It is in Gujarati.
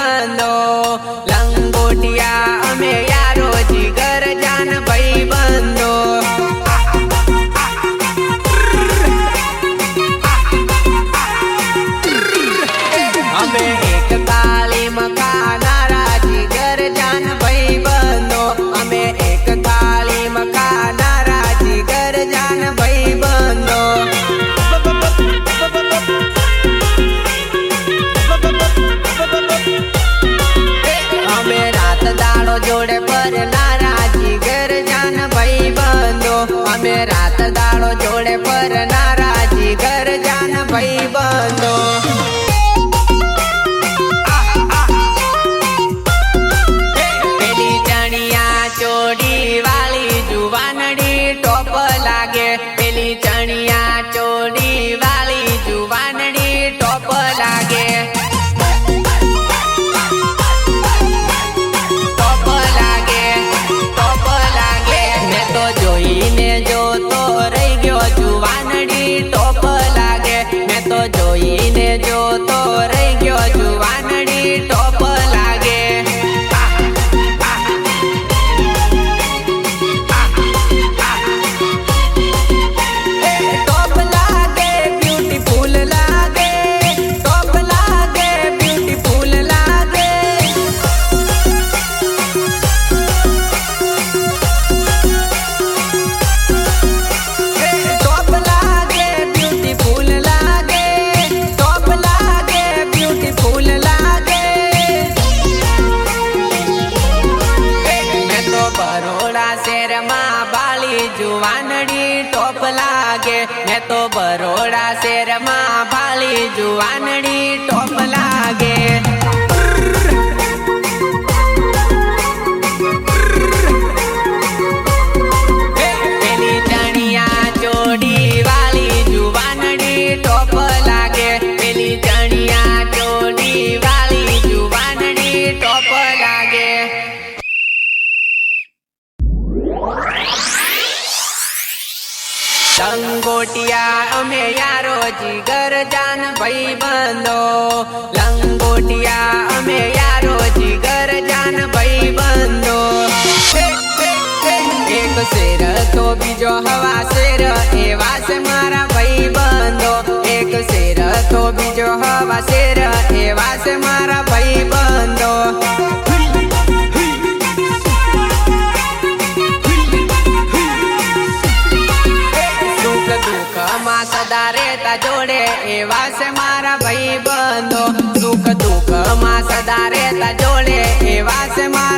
બંધો લંગોટિયા અમે યારો જીગર જાન ભાઈ બંધો. અમે જવાનો જોડે ફરલા નારાજી ઘર જાન ભાઈ બંધો અમે રાત દાડો જોડે ફરલા નારાજી ઘર જાન ભાઈ બંધો જોઈને જોતો રહી ગયો જુવાનડી ટોપ શહેરમાં બાળી જુવાનડી ટોપ લાગે. મેં તો બરોડા શેરમાં બાલી જુવાનડી ટોપ લાગે. લંગોટિયા, અમે યારો જીગર જાન ભાઈ બંધો લંગોટિયા, અમે યારો જીગર જાન ભાઈ બંધો એક શેર તો બીજો હવા શેર એવા છે મારા ભાઈ બંધો એક શેર તો બીજો હવા શેર એવા છે મારા ભાઈ સદા રહેતા જોડે એવા છે મારા ભાઈ બંધો સુખ દુઃખમાં સદા રહેતા જોડે એવા છે મારા